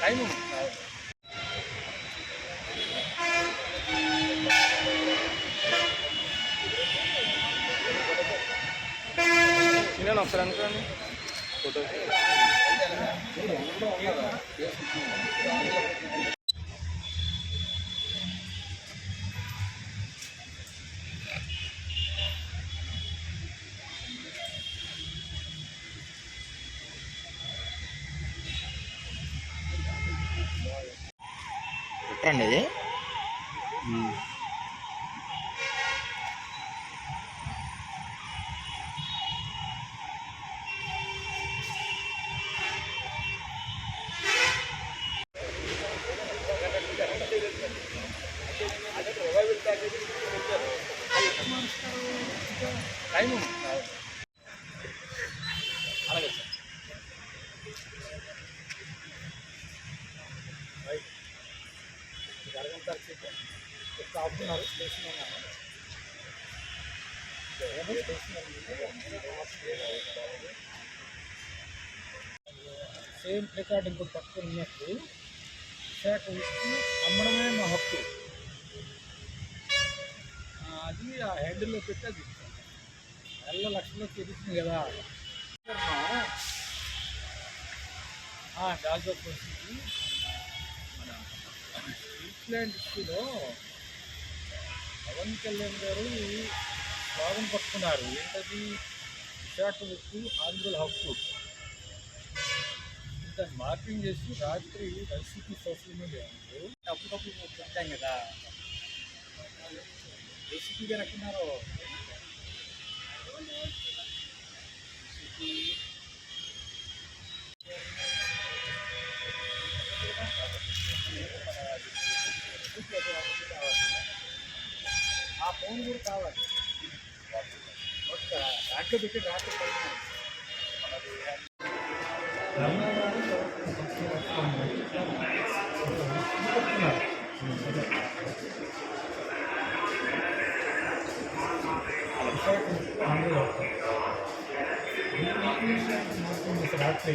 買い物。పెట్టండి. ఇది సేమ్ ప్లేకార్డ్ ఇంకోటి పట్టుకుని ఉన్నట్టు. విశాఖ ఉక్కు అమ్మడమే మా హక్కు. అది ఆ హెడ్లో పెట్టి అది నెల లక్షల్లో తిరుగుతుంది కదా. డాక్టర్ పరిస్థితి మన ఇంగ్లాండ్ ఇష్యూలో పవన్ కళ్యాణ్ గారు భాగం పట్టుకున్నారు. ఏంటది? విశాఖకు ఆంధ్రుల హక్కు. దాన్ని మార్పింగ్ చేసి రాత్రి వైసీపీ సోషల్ మీడియా అప్పుడప్పుడు చెప్తాం కదా. వైసీపీ గారు ఎక్కడున్నారో ఆ ఫోన్ కూడా కావాలి ఒక దాంట్లో పెట్టి రాత్రి పైన రాత్రి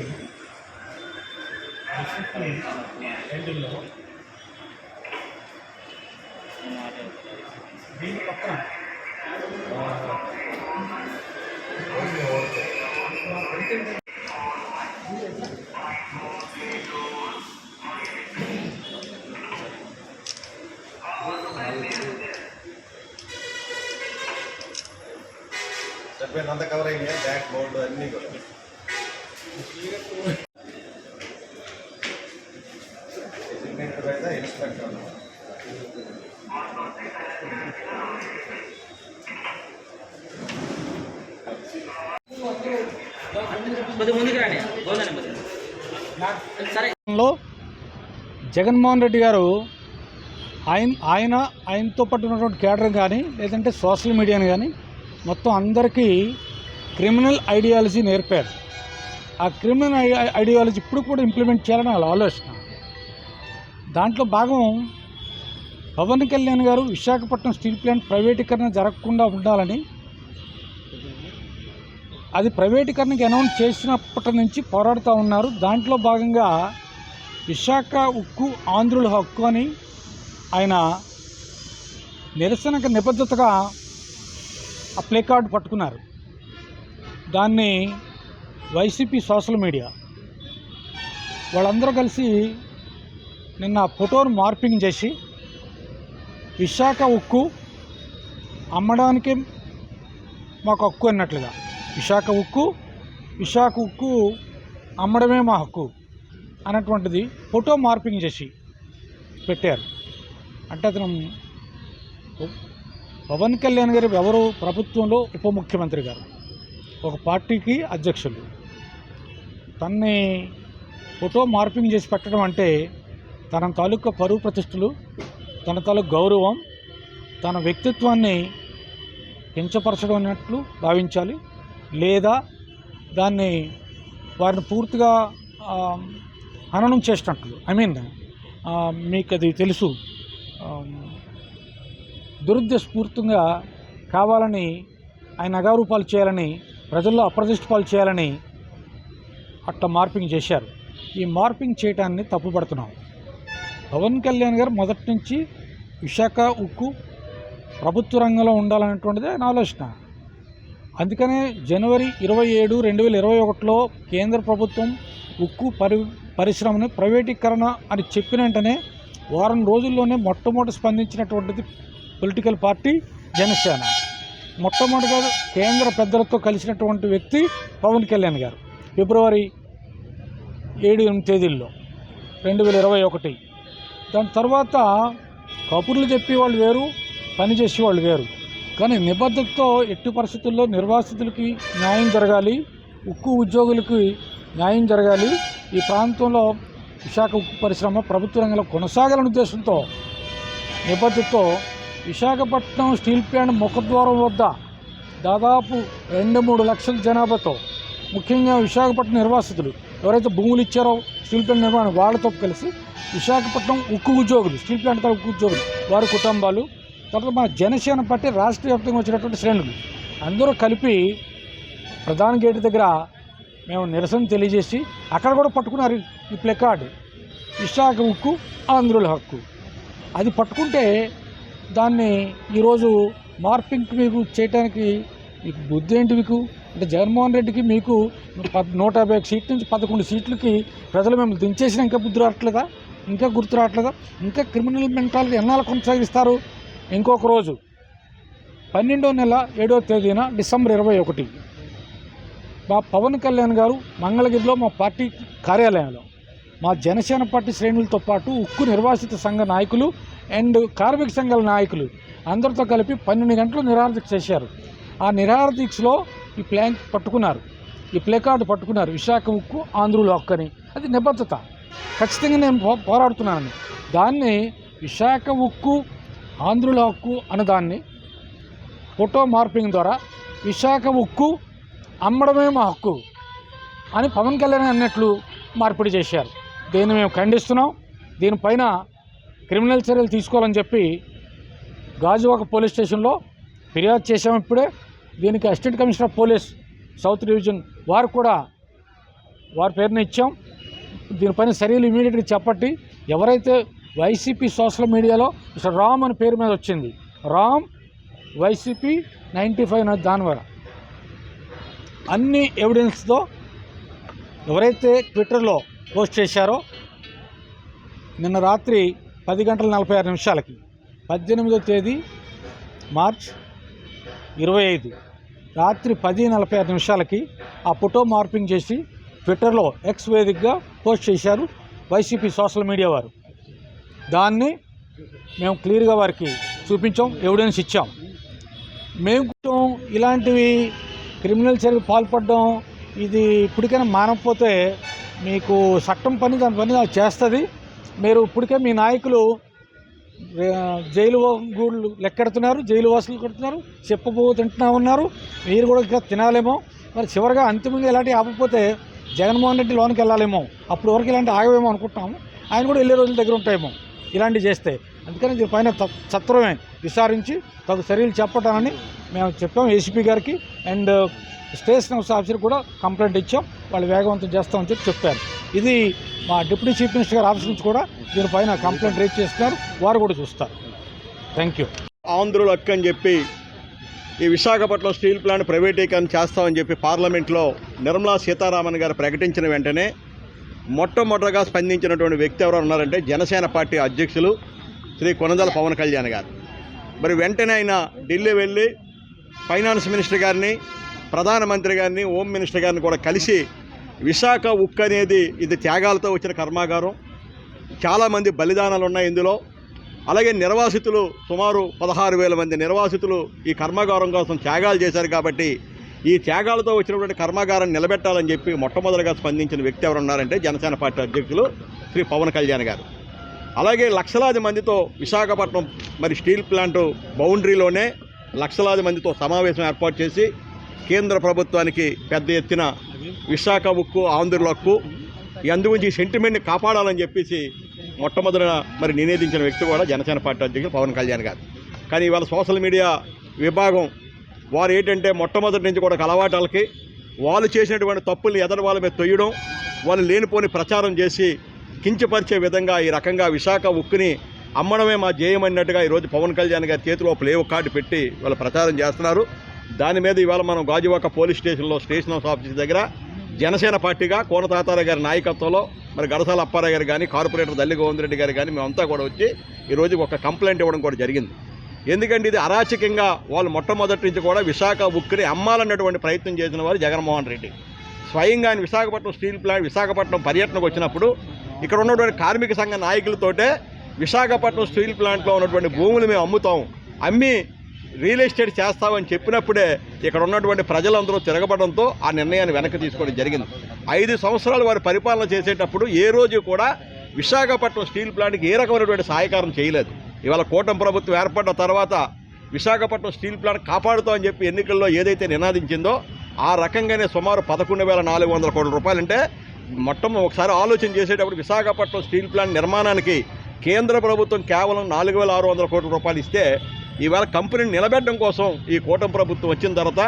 ఎండుల్లో దీని పక్కన సరిపోయిన అంతా కవర్ అయినాయి బ్యాక్ బోర్డు అన్నీ కూడా సిగ్నేచర్ అయితే ఇన్స్పెక్టర్ జగన్మోహన్ రెడ్డి గారు ఆయన ఆయన ఆయనతో పాటు ఉన్నటువంటి కేడర్ కానీ లేదంటే సోషల్ మీడియాని కానీ మొత్తం అందరికీ క్రిమినల్ ఐడియాలజీ నేర్పారు. ఆ క్రిమినల్ ఐడియాలజీ ఇప్పుడు కూడా ఇంప్లిమెంట్ చేయాలని వాళ్ళ ఆలోచన. దాంట్లో భాగం పవన్ కళ్యాణ్ గారు విశాఖపట్నం స్టీల్ ప్లాంట్ ప్రైవేటీకరణ జరగకుండా ఉండాలని అది ప్రైవేటీకరణకి అనౌన్స్ చేసినప్పటి నుంచి పోరాడుతూ ఉన్నారు. దాంట్లో భాగంగా విశాఖ ఉక్కు ఆంధ్రుల హక్కు అని ఆయన నిరసనకు నిబద్ధతగా ఆ ప్లే కార్డు పట్టుకున్నారు. దాన్ని వైసీపీ సోషల్ మీడియా వాళ్ళందరూ కలిసి నిన్న ఫోటోను మార్పింగ్ చేసి విశాఖ ఉక్కు అమ్మడానికి మాకు హక్కు అన్నట్లుగా విశాఖ ఉక్కు విశాఖ ఉక్కు అమ్మడమే మా హక్కు అన్నటువంటిది ఫోటో మార్పింగ్ చేసి పెట్టారు. అంటే అతను పవన్ కళ్యాణ్ గారు ఎవరు ప్రభుత్వంలో ఉప ముఖ్యమంత్రి గారు? ఒక పార్టీకి అధ్యక్షులు. తన్ని ఫోటో మార్పింగ్ చేసి పెట్టడం అంటే తన తాలూకా పరువు ప్రతిష్టలు తన తాలూకు గౌరవం తన వ్యక్తిత్వాన్ని కించపరచడం అన్నట్లు భావించాలి. లేదా దాన్ని వారిని పూర్తిగా హననం చేసినట్లు. ఐ మీన్ మీకు అది తెలుసు. ఆ, దురుద్దేశపూర్తంగా కావాలని ఆయన అగారూపాలు చేయాలని ప్రజల్లో అప్రదిష్టపాలు చేయాలని అట్లా మార్పింగ్ చేశారు. ఈ మార్పింగ్ చేయటాన్ని తప్పుపడుతున్నాం. పవన్ కళ్యాణ్ గారు మొదటి నుంచి విశాఖ ఉక్కు ప్రభుత్వ రంగంలో ఉండాలనేటువంటిది ఆయన ఆలోచన. అందుకనే జనవరి ఇరవై ఏడు రెండు వేల ఇరవై ఒకటిలో కేంద్ర ప్రభుత్వం ఉక్కు పరి పరిశ్రమను ప్రైవేటీకరణ అని చెప్పిన వెంటనే వారం రోజుల్లోనే మొట్టమొదటి స్పందించినటువంటిది పొలిటికల్ పార్టీ జనసేన. మొట్టమొదటిగా కేంద్ర పెద్దలతో కలిసినటువంటి వ్యక్తి పవన్ కళ్యాణ్ గారు. ఫిబ్రవరి ఏడు ఎనిమిది తేదీల్లో రెండు వేల ఇరవై ఒకటి. దాని తర్వాత కబుర్లు చెప్పి వాళ్ళు వేరు పని చేసే వాళ్ళు వేరు. కానీ నిబద్ధతతో ఎట్టి పరిస్థితుల్లో నిర్వాసితులకి న్యాయం జరగాలి ఉక్కు ఉద్యోగులకి న్యాయం జరగాలి. ఈ ప్రాంతంలో విశాఖ ఉక్కు పరిశ్రమ ప్రభుత్వ రంగంలో కొనసాగాలనే ఉద్దేశంతో నిబద్ధతతో విశాఖపట్నం స్టీల్ ప్లాంట్ ముఖద్వారం వద్ద దాదాపు రెండు మూడు లక్షల జనాభాతో ముఖ్యంగా విశాఖపట్నం నిర్వాసితులు ఎవరైతే భూములు ఇచ్చారో స్టీల్ ప్లాంట్ నిర్మాణం వాళ్ళతో కలిసి విశాఖపట్నం ఉక్కు ఉద్యోగులు స్టీల్ ప్లాంట్ ఉక్కు ఉద్యోగులు వారి కుటుంబాలు తర్వాత మన జనసేన పార్టీ రాష్ట్ర వ్యాప్తంగా వచ్చినటువంటి శ్రేణులు. అందరూ కలిపి ప్రధాన గేటు దగ్గర మేము నిరసన తెలియజేసి అక్కడ కూడా పట్టుకున్నారు ఈ ప్లెకార్డ్. విశాఖ ఉక్కు ఆంధ్రుల హక్కు. అది పట్టుకుంటే దాన్ని ఈరోజు మార్పింగ్ మీకు చేయడానికి మీకు బుద్ధి ఏంటి మీకు? అంటే జగన్మోహన్ రెడ్డికి మీకు పద్ నూట యాభై ఒక సీట్ నుంచి పదకొండు సీట్లకి ప్రజలు మిమ్మల్ని దించేసిన ఇంకా బుద్ధి రావట్లేదా? ఇంకా గుర్తు రావట్లేదా? ఇంకా క్రిమినల్ మెంటాలిటీ ఎన్నాళ్ళు కొనసాగిస్తారు? ఇంకొక రోజు పన్నెండో నెల ఏడో తేదీన డిసెంబర్ ఇరవై ఒకటి మా పవన్ కళ్యాణ్ గారు మంగళగిరిలో మా పార్టీ కార్యాలయంలో మా జనసేన పార్టీ శ్రేణులతో పాటు ఉక్కు నిర్వాసిత సంఘ నాయకులు అండ్ కార్మిక సంఘాల నాయకులు అందరితో కలిపి పన్నెండు గంటలు నిరాహారదీక్ష చేశారు. ఆ నిరాహారదీక్షలో ఈ ప్లాన్ పట్టుకున్నారు. ఈ ప్లే కార్డు పట్టుకున్నారు. విశాఖ ఉక్కు ఆంధ్రుల ఒక్కని. అది నిబద్ధత. ఖచ్చితంగా నేను పో పోరాడుతున్నాను దాన్ని విశాఖ ఉక్కు ఆంధ్రుల హక్కు అన్నదాన్ని ఫోటో మార్పింగ్ ద్వారా విశాఖ ఉక్కు అమ్మడమే మా హక్కు అని పవన్ కళ్యాణ్ అన్నట్లు మార్పిడి చేశారు. దీన్ని మేము ఖండిస్తున్నాం. దీనిపైన క్రిమినల్ చర్యలు తీసుకోవాలని చెప్పి గాజువాక పోలీస్ స్టేషన్లో ఫిర్యాదు చేశాం ఇప్పుడే. దీనికి assistant commissioner of police south division వారు కూడా వారి పేరుని ఇచ్చాం. దీనిపైన చర్యలు ఇమీడియట్గా చెప్పట్టి ఎవరైతే వైసీపీ సోషల్ మీడియాలో మిస్టర్ రామ్ అని పేరు మీద వచ్చింది. రామ్ వైసీపీ నైంటీ ఫైవ్ దానివర అన్ని ఎవిడెన్స్తో ఎవరైతే ట్విట్టర్లో పోస్ట్ చేశారో నిన్న రాత్రి పది గంటల నలభై ఆరు నిమిషాలకి పద్దెనిమిదో తేదీ మార్చ్ ఇరవై ఐదు. రాత్రి పది నలభై ఆరు నిమిషాలకి ఆ ఫోటో మార్పింగ్ చేసి ట్విట్టర్లో ఎక్స్ వేదికగా పోస్ట్ చేశారు వైసీపీ సోషల్ మీడియా వారు. దాన్ని మేము క్లియర్గా వారికి చూపించాం ఎవిడెన్స్ ఇచ్చాం. మేము ఇలాంటివి క్రిమినల్ చర్యలు పాల్పడడం ఇది ఇప్పటికైనా మానకపోతే మీకు చట్టం పని దాని పని అది చేస్తుంది. మీరు ఇప్పటికే మీ నాయకులు జైలు గూళ్ళు లెక్కెడుతున్నారు జైలు వాసులు కడుతున్నారు చెప్పబో తింటున్నా ఉన్నారు. మీరు కూడా ఇంకా తినాలేమో. మరి చివరిగా అంతిమంగా ఇలాంటి ఆపకపోతే జగన్మోహన్ రెడ్డి లోనికి వెళ్ళాలేమో. అప్పుడు వరకు ఇలాంటి ఆగవేమో అనుకుంటున్నాము. ఆయన కూడా వెళ్ళే రోజుల దగ్గర ఉంటాయేమో. ఇలాంటివి చేస్తే. అందుకని దీనిపైన సత్వరమే విచారించి తగు చర్యలు చెప్పటానని మేము చెప్పాం ఏసీపీ గారికి. అండ్ స్టేషన్ హౌస్ ఆఫీసర్ కూడా కంప్లైంట్ ఇచ్చాం. వాళ్ళు వేగవంతం చేస్తామని చెప్పి చెప్పారు. ఇది మా డిప్యూటీ చీఫ్ మినిస్టర్ గారి ఆఫీస్ నుంచి కూడా దీనిపైన కంప్లైంట్ రేజ్ చేస్తున్నారు. వారు కూడా చూస్తారు. Thank you. ఆంధ్రులు హక్కు అని చెప్పి ఈ విశాఖపట్నం స్టీల్ ప్లాంట్ ప్రైవేటీకరణ చేస్తామని చెప్పి పార్లమెంట్లో నిర్మలా సీతారామన్ గారు ప్రకటించిన వెంటనే మొట్టమొదటగా స్పందించినటువంటి వ్యక్తి ఎవరు ఉన్నారంటే జనసేన పార్టీ అధ్యక్షులు శ్రీ కొనదల పవన్ కళ్యాణ్ గారు. మరి వెంటనే ఆయన ఢిల్లీ వెళ్ళి ఫైనాన్స్ మినిస్టర్ గారిని ప్రధానమంత్రి గారిని హోమ్ మినిస్టర్ గారిని కూడా కలిసి విశాఖ ఉక్కు అనేది ఇది త్యాగాలతో వచ్చిన కర్మాగారం. చాలామంది బలిదానాలు ఉన్నాయి ఇందులో. అలాగే నిర్వాసితులు సుమారు పదహారు వేల మంది నిర్వాసితులు ఈ కర్మాగారం కోసం త్యాగాలు చేశారు కాబట్టి ఈ త్యాగాలతో వచ్చినటువంటి కర్మాగారాన్ని నిలబెట్టాలని చెప్పి మొట్టమొదటిగా స్పందించిన వ్యక్తి ఎవరు ఉన్నారంటే జనసేన పార్టీ అధ్యక్షులు శ్రీ పవన్ కళ్యాణ్ గారు. అలాగే లక్షలాది మందితో విశాఖపట్నం మరి స్టీల్ ప్లాంట్ బౌండరీలోనే లక్షలాది మందితో సమావేశం ఏర్పాటు చేసి కేంద్ర ప్రభుత్వానికి పెద్ద ఎత్తున విశాఖ ఉక్కు ఆంధ్రుల హక్కు ఈ అందుగురించి ఈ సెంటిమెంట్ని కాపాడాలని చెప్పేసి మొట్టమొదట మరి నివేదించిన వ్యక్తి కూడా జనసేన పార్టీ అధ్యక్షులు పవన్ కళ్యాణ్ గారు. కానీ ఇవాళ సోషల్ మీడియా విభాగం వారు ఏంటంటే మొట్టమొదటి నుంచి కూడా అలవాటాలకి వాళ్ళు చేసినటువంటి తప్పుల్ని ఎదరు వాళ్ళ మీద తొయ్యడం వాళ్ళు లేనిపోని ప్రచారం చేసి కించపరిచే విధంగా ఈ రకంగా విశాఖ ఉక్కుని అమ్మడమే మా జేయం ఈరోజు పవన్ కళ్యాణ్ గారి చేతిలో ప్లే కార్డు పెట్టి వాళ్ళు ప్రచారం చేస్తున్నారు. దాని మీద ఇవాళ మనం గాజువాక పోలీస్ స్టేషన్లో స్టేషన్ హౌస్ ఆఫీస్ దగ్గర జనసేన పార్టీగా కోనతాతారావు గారి నాయకత్వంలో మరి గడసాల అప్పారావు గారు కానీ కార్పొరేటర్ దల్లి గోవిందరెడ్డి గారు కానీ మేమంతా కూడా వచ్చి ఈరోజు ఒక కంప్లైంట్ ఇవ్వడం కూడా జరిగింది. ఎందుకంటే ఇది అరాచకంగా వాళ్ళు మొట్టమొదటి నుంచి కూడా విశాఖ ఉక్కుని అమ్మాలన్నటువంటి ప్రయత్నం చేసిన వారు జగన్మోహన్ రెడ్డి. స్వయంగా ఆయన విశాఖపట్నం స్టీల్ ప్లాంట్ విశాఖపట్నం పర్యటనకు వచ్చినప్పుడు ఇక్కడ ఉన్నటువంటి కార్మిక సంఘ నాయకులతోటే విశాఖపట్నం స్టీల్ ప్లాంట్లో ఉన్నటువంటి భూములు మేము అమ్ముతాం అమ్మి రియల్ ఎస్టేట్ చేస్తామని చెప్పినప్పుడే ఇక్కడ ఉన్నటువంటి ప్రజలందరూ తిరగబడంతో ఆ నిర్ణయాన్ని వెనక్కి తీసుకోవడం జరిగింది. ఐదు సంవత్సరాలు వారు పరిపాలన చేసేటప్పుడు ఏ రోజు కూడా విశాఖపట్నం స్టీల్ ప్లాంట్కి ఏ రకమైనటువంటి సహాయకారం చేయలేదు. ఇవాళ కూటమి ప్రభుత్వం ఏర్పడిన తర్వాత విశాఖపట్నం స్టీల్ ప్లాంట్ కాపాడుతామని చెప్పి ఎన్నికల్లో ఏదైతే నినాదించిందో ఆ రకంగానే సుమారు పదకొండు వేల నాలుగు వందల కోట్ల రూపాయలంటే మొత్తం ఒకసారి ఆలోచన చేసేటప్పుడు విశాఖపట్నం స్టీల్ ప్లాంట్ నిర్మాణానికి కేంద్ర ప్రభుత్వం కేవలం నాలుగు వేల ఆరు వందల కోట్ల రూపాయలు ఇస్తే ఈవేళ కంపెనీని నిలబెట్టడం కోసం ఈ కూటమి ప్రభుత్వం వచ్చిన తర్వాత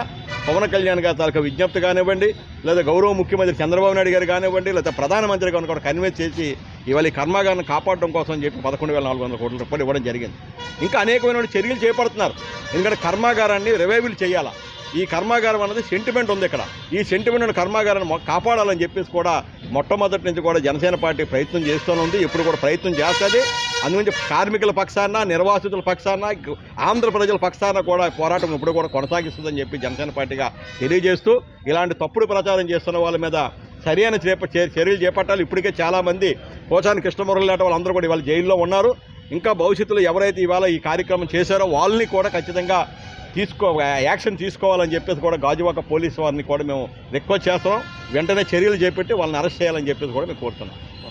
పవన్ కళ్యాణ్ గారి తాలూకా విజ్ఞప్తి కానివ్వండి లేదా గౌరవ ముఖ్యమంత్రి చంద్రబాబు నాయుడు గారు కానివ్వండి లేదా ప్రధానమంత్రి గారిని కూడా కన్విన్స్ చేసి ఇవాళ ఈ కర్మాగారాన్ని కాపాడడం కోసం చెప్పి పదకొండు వేల నాలుగు వందల కోట్ల రూపాయలు ఇవ్వడం జరిగింది. ఇంకా అనేకమైన చర్యలు చేపడుతున్నారు. ఎందుకంటే కర్మాగారాన్ని రివైవల్ చేయాలా? ఈ కర్మాగారం అన్నది సెంటిమెంట్ ఉంది ఇక్కడ. ఈ సెంటిమెంట్ కర్మాగారాన్ని కాపాడాలని చెప్పేసి కూడా మొట్టమొదటి నుంచి కూడా జనసేన పార్టీ ప్రయత్నం చేస్తూనే ఉంది. ఇప్పుడు కూడా ప్రయత్నం చేస్తుంది. అందుగురించి కార్మికుల పక్షాన నిర్వాసితుల పక్షాన ఆంధ్ర ప్రజల పక్షాన కూడా పోరాటం ఇప్పుడు కూడా కొనసాగిస్తుందని చెప్పి జనసేన పార్టీగా తెలియజేస్తూ ఇలాంటి తప్పుడు ప్రచారం చేస్తున్న వాళ్ళ మీద సరైన చేప చే- చర్యలు చేపట్టాలి. ఇప్పటికే చాలామంది పోచాని కృష్ణమురళి లాంటి వాళ్ళందరూ కూడా ఇవాళ జైల్లో ఉన్నారు. ఇంకా భవిష్యత్తులో ఎవరైతే ఇవాళ ఈ కార్యక్రమం చేశారో వాళ్ళని కూడా ఖచ్చితంగా తీసుకో యాక్షన్ తీసుకోవాలని చెప్పేసి కూడా గాజువాక పోలీసు వారిని కూడా మేము రిక్వెస్ట్ చేస్తున్నాం. వెంటనే చర్యలు చేపట్టి వాళ్ళని అరెస్ట్ చేయాలని చెప్పేసి కూడా మేము కోరుతున్నాం.